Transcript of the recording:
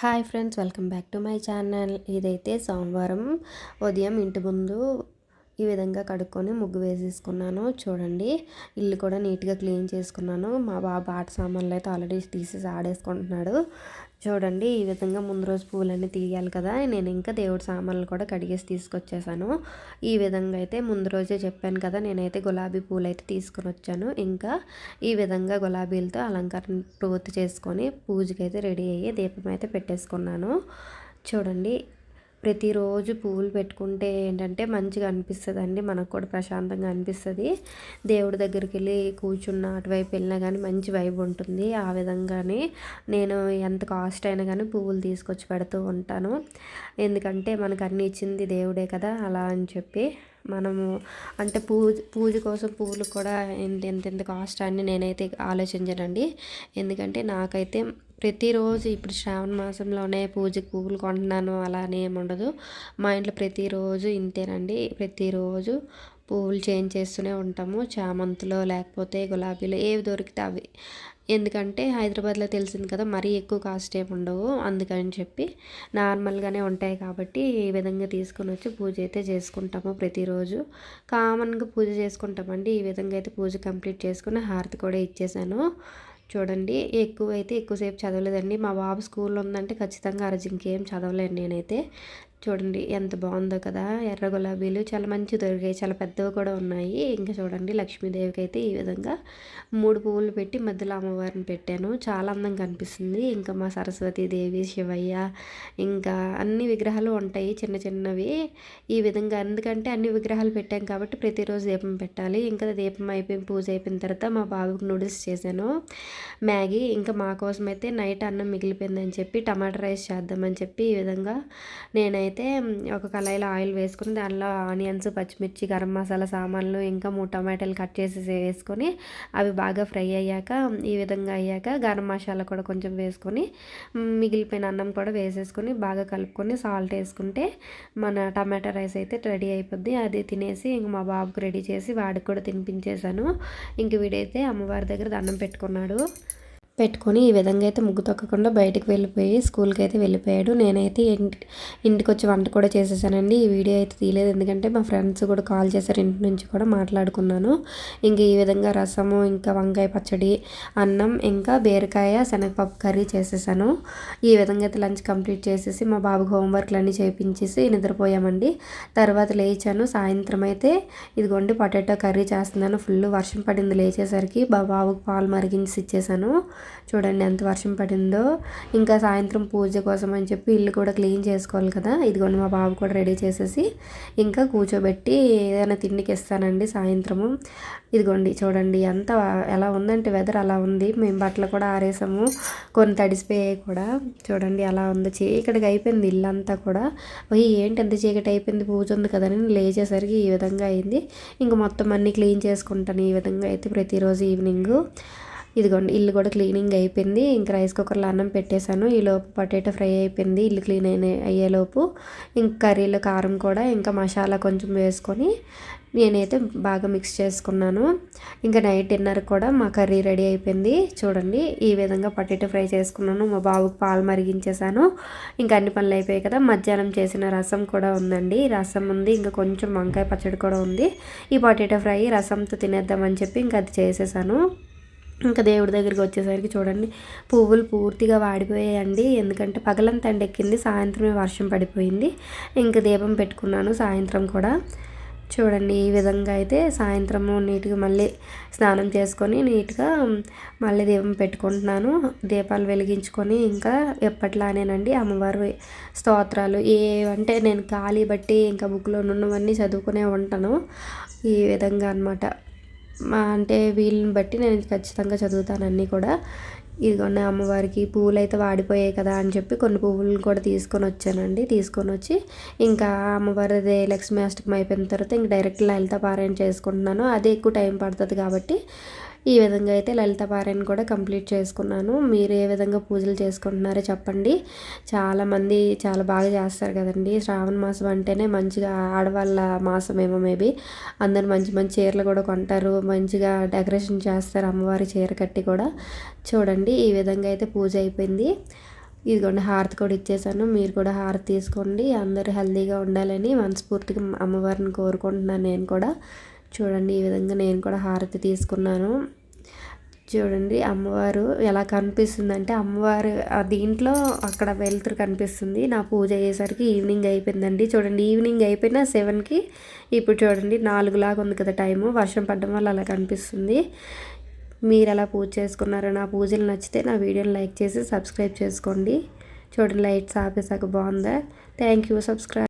Hi friends welcome back to my channel. ఇదైతే సోమవారం ఉదయం ఇంటి ముందు ఈ విధంగా కడుక్కొని ముగ్గు వేసేసుకున్నాను. చూడండి ఇల్లు కూడా నీట్గా క్లీన్ చేసుకున్నాను. మా బాబు ఆట సామాన్లు అయితే ఆల్రెడీ తీసేసి ఆడేసుకుంటున్నాడు. చూడండి ఈ విధంగా ముందు రోజు పూలన్నీ తీయాలి కదా. నేను ఇంకా దేవుడి సామాన్లు కూడా కడిగేసి తీసుకొచ్చేసాను. ఈ విధంగా అయితే ముందు రోజే చెప్పాను కదా నేనైతే గులాబీ పూలు అయితే తీసుకొని వచ్చాను. ఇంకా ఈ విధంగా గులాబీలతో అలంకరణ పూర్తి చేసుకొని పూజకి అయితే రెడీ అయ్యి దీపం అయితే పెట్టేసుకున్నాను. చూడండి ప్రతిరోజు పువ్వులు పెట్టుకుంటే ఏంటంటే మంచిగా అనిపిస్తుంది అండి మనకు కూడా ప్రశాంతంగా అనిపిస్తుంది. దేవుడి దగ్గరికి వెళ్ళి కూర్చున్న అటువైపు వెళ్ళినా కానీ మంచి వైబ్ ఉంటుంది. ఆ విధంగానే నేను ఎంత కాస్ట్ అయినా కానీ పువ్వులు తీసుకొచ్చి పెడుతూ ఉంటాను. ఎందుకంటే మనకు అన్ని ఇచ్చింది దేవుడే కదా అలా అని చెప్పి మనము అంటే పూజ పూజ కోసం పువ్వులు కూడా ఎంత ఎంత ఎంత కాస్ట్ అని నేనైతే ఆలోచించనండి. ఎందుకంటే నాకైతే ప్రతిరోజు ఇప్పుడు శ్రావణ మాసంలోనే పూజకి పువ్వులు కొంటున్నాను అలా అని ఏముండదు మా ఇంట్లో ప్రతిరోజు ఇంతేనండి. ప్రతిరోజు పువ్వులు చేంజ్ చేస్తూనే ఉంటాము. చామంతిలో లేకపోతే గులాబీలో ఏవి దొరికితే అవి. ఎందుకంటే హైదరాబాద్లో తెలిసింది కదా మరీ ఎక్కువ కాస్ట్ ఏమి ఉండవు. అందుకని చెప్పి నార్మల్గానే ఉంటాయి కాబట్టి ఈ విధంగా తీసుకొని వచ్చి పూజ అయితే చేసుకుంటాము ప్రతిరోజు. కామన్గా పూజ చేసుకుంటామండి. ఈ విధంగా అయితే పూజ కంప్లీట్ చేసుకుని హారతి కూడా ఇచ్చేసాను. చూడండి ఎక్కువ అయితే ఎక్కువసేపు చదవలేదండి. మా బాబు స్కూల్లో ఉందంటే ఖచ్చితంగా అరజు ఇంకేం చదవలేను నేనైతే. చూడండి ఎంత బాగుందో కదా. ఎర్ర గులాబీలు చాలా మంచి దొరికాయి. చాలా పెద్దవి కూడా ఉన్నాయి. ఇంకా చూడండి లక్ష్మీదేవికి అయితే ఈ విధంగా మూడు పువ్వులు పెట్టి మధ్యలో అమ్మవారిని పెట్టాను. చాలా అందంగా కనిపిస్తుంది ఇంకా మా సరస్వతీదేవి శివయ్య ఇంకా అన్ని విగ్రహాలు ఉంటాయి చిన్న చిన్నవి. ఈ విధంగా ఎందుకంటే అన్ని విగ్రహాలు పెట్టాం కాబట్టి ప్రతిరోజు దీపం పెట్టాలి. ఇంకా దీపం అయిపోయి పూజ అయిపోయిన తర్వాత మా బాబుకి నూడిల్స్ చేశాను. మ్యాగీ ఇంకా మా కోసం అయితే నైట్ అన్నం మిగిలిపోయిందని చెప్పి టమాటా రైస్ చేద్దామని చెప్పి ఈ విధంగా నేనైతే అయితే ఒక కళాయిలో ఆయిల్ వేసుకుని దానిలో ఆనియన్స్ పచ్చిమిర్చి గరం మసాలా సామాన్లు ఇంకా మూడు టమాటాలు కట్ చేసి వేసుకొని అవి బాగా ఫ్రై అయ్యాక ఈ విధంగా అయ్యాక గరం మసాలా కూడా కొంచెం వేసుకొని మిగిలిపోయిన అన్నం కూడా వేసేసుకొని బాగా కలుపుకొని సాల్ట్ వేసుకుంటే మన టమాటా రైస్ అయితే రెడీ అయిపోద్ది. అది తినేసి ఇంక మా బాబుకి రెడీ చేసి వాడికి కూడా తినిపించేశాను. ఇంక వీడైతే అమ్మవారి దగ్గర దండం పెట్టుకున్నాడు. పెట్టుకొని ఈ విధంగా అయితే ముగ్గు తొక్కకుండా బయటకు వెళ్ళిపోయి స్కూల్కి అయితే వెళ్ళిపోయాడు. నేనైతే ఇంటి ఇంటికి వచ్చి వంట కూడా చేసేసానండి. ఈ వీడియో అయితే తీయలేదు. ఎందుకంటే మా ఫ్రెండ్స్ కూడా కాల్ చేశారు. ఇంటి నుంచి కూడా మాట్లాడుకున్నాను. ఇంకా ఈ విధంగా రసము ఇంకా వంకాయ పచ్చడి అన్నం ఇంకా బీరకాయ శనగపప్పు కర్రీ చేసేసాను. ఈ విధంగా అయితే లంచ్ కంప్లీట్ చేసేసి మా బాబుకి హోంవర్క్లు అన్నీ చేయించేసి నిద్రపోయామండి. తర్వాత లేచాను. సాయంత్రం అయితే ఇదిగోండి పొటాటో కర్రీ చేస్తున్నాను. ఫుల్ వర్షం పడింది లేచేసరికి. మా బాబుకి పాలు మరిగించి ఇచ్చేసాను. చూడండి ఎంత వర్షం పడిందో. ఇంకా సాయంత్రం పూజ కోసం అని చెప్పి ఇల్లు కూడా క్లీన్ చేసుకోవాలి కదా. ఇదిగోండి మా బాబు కూడా రెడీ చేసేసి ఇంకా కూర్చోబెట్టి ఏదైనా తిండికి ఇస్తానండి సాయంత్రము. ఇదిగోండి చూడండి ఎంత ఎలా ఉందంటే వెదర్ అలా ఉంది. మేము బట్టలు కూడా ఆరేసాము. కొన్ని తడిసిపోయాయి కూడా. చూడండి అలా ఉంది. చీకటిగా అయిపోయింది ఇల్లు అంతా కూడా. అయ్యి ఏంటి ఎంత చీకటి అయిపోయింది? పూజ ఉంది కదని లేచేసరికి ఈ విధంగా అయింది. ఇంక మొత్తం అన్నీ క్లీన్ చేసుకుంటాను ఈ విధంగా అయితే ప్రతిరోజు ఈవినింగ్. ఇదిగోండి ఇల్లు కూడా క్లీనింగ్ అయిపోయింది. ఇంకా రైస్ కుక్కర్లో అన్నం పెట్టేశాను. ఈలోపు పొటాటో ఫ్రై అయిపోయింది. ఇల్లు క్లీన్ అయిన అయ్యేలోపు ఇంకా కర్రీలో కారం కూడా ఇంకా మసాలా కొంచెం వేసుకొని నేనైతే బాగా మిక్స్ చేసుకున్నాను. ఇంకా నైట్ డిన్నర్ కూడా మా కర్రీ రెడీ అయిపోయింది. చూడండి ఈ విధంగా పొటాటో ఫ్రై చేసుకున్నాను. మా బాబుకి పాలు మరిగించేసాను ఇంకా అన్ని పనులు అయిపోయాయి కదా మధ్యాహ్నం చేసిన రసం కూడా ఉందండి. రసం ఉంది ఇంకా కొంచెం వంకాయ పచ్చడి కూడా ఉంది. ఈ పొటాటో ఫ్రై రసంతో తినేద్దామని చెప్పి ఇంకా అది చేసేసాను ఇంకా దేవుడి దగ్గరికి వచ్చేసరికి చూడండి పువ్వులు పూర్తిగా వాడిపోయాయండి. ఎందుకంటే పగలంతా ఎండెక్కింది సాయంత్రమే వర్షం పడిపోయింది. ఇంకా దీపం పెట్టుకున్నాను సాయంత్రం కూడా. చూడండి ఈ విధంగా అయితే సాయంత్రము నీట్గా మళ్ళీ స్నానం చేసుకొని నీట్గా మళ్ళీ దీపం పెట్టుకుంటున్నాను. దీపాలు వెలిగించుకొని ఇంకా ఎప్పట్లానేనండి అమ్మవారి స్తోత్రాలు. ఏ అంటే నేను ఖాళీ బట్టి ఇంకా బుక్లో ఉన్నవన్నీ చదువుకునే ఉంటాను. ఈ విధంగా అనమాట అంటే వీళ్ళని బట్టి నేను ఖచ్చితంగా చదువుతాను అన్నీ కూడా. ఇదిగోండి అమ్మవారికి పువ్వులు అయితే వాడిపోయాయి కదా అని చెప్పి కొన్ని పువ్వులను కూడా తీసుకొని వచ్చానండి. తీసుకొని వచ్చి ఇంకా అమ్మవారిది లక్ష్మీ అష్టకం అయిపోయిన తర్వాత ఇంక డైరెక్ట్ లలిత పారాయణ చేసుకుంటున్నాను. అదే ఎక్కువ టైం పడుతుంది కాబట్టి ఈ విధంగా అయితే లలిత పారాయణ కూడా కంప్లీట్ చేసుకున్నాను. మీరు ఏ విధంగా పూజలు చేసుకుంటున్నారో చెప్పండి. చాలామంది చాలా బాగా చేస్తారు కదండి. శ్రావణ మాసం అంటేనే మంచిగా ఆడవాళ్ళ మాసం ఏమో మేబీ. అందరు మంచి మంచి చీరలు కూడా కొంటారు. మంచిగా డెకరేషన్ చేస్తారు అమ్మవారి చీర కట్టి కూడా. చూడండి ఈ విధంగా అయితే పూజ అయిపోయింది. ఇదిగోండి హారతి కూడా ఇచ్చేసాను. మీరు కూడా హారతి తీసుకోండి. అందరూ హెల్తీగా ఉండాలని మనస్ఫూర్తిగా అమ్మవారిని కోరుకుంటున్నాను నేను కూడా. చూడండి ఈ విధంగా నేను కూడా హారతి తీసుకున్నాను. చూడండి అమ్మవారు ఎలా కనిపిస్తుంది అంటే అమ్మవారు దీంట్లో అక్కడ వెలుతురు కనిపిస్తుంది. నా పూజ అయ్యేసరికి ఈవినింగ్ అయిపోయిందండి. చూడండి ఈవినింగ్ అయిపోయినా సెవెన్కి ఇప్పుడు చూడండి నాలుగులాగా ఉంది కదా టైము. వర్షం పడడం వల్ల అలా కనిపిస్తుంది. మీరు ఎలా పూజ చేసుకున్నారు నా పూజలు నచ్చితే నా వీడియోని లైక్ చేసి సబ్స్క్రైబ్ చేసుకోండి. చూడండి లైట్స్ ఆపేసాక బాగుందా? Thank you subscribe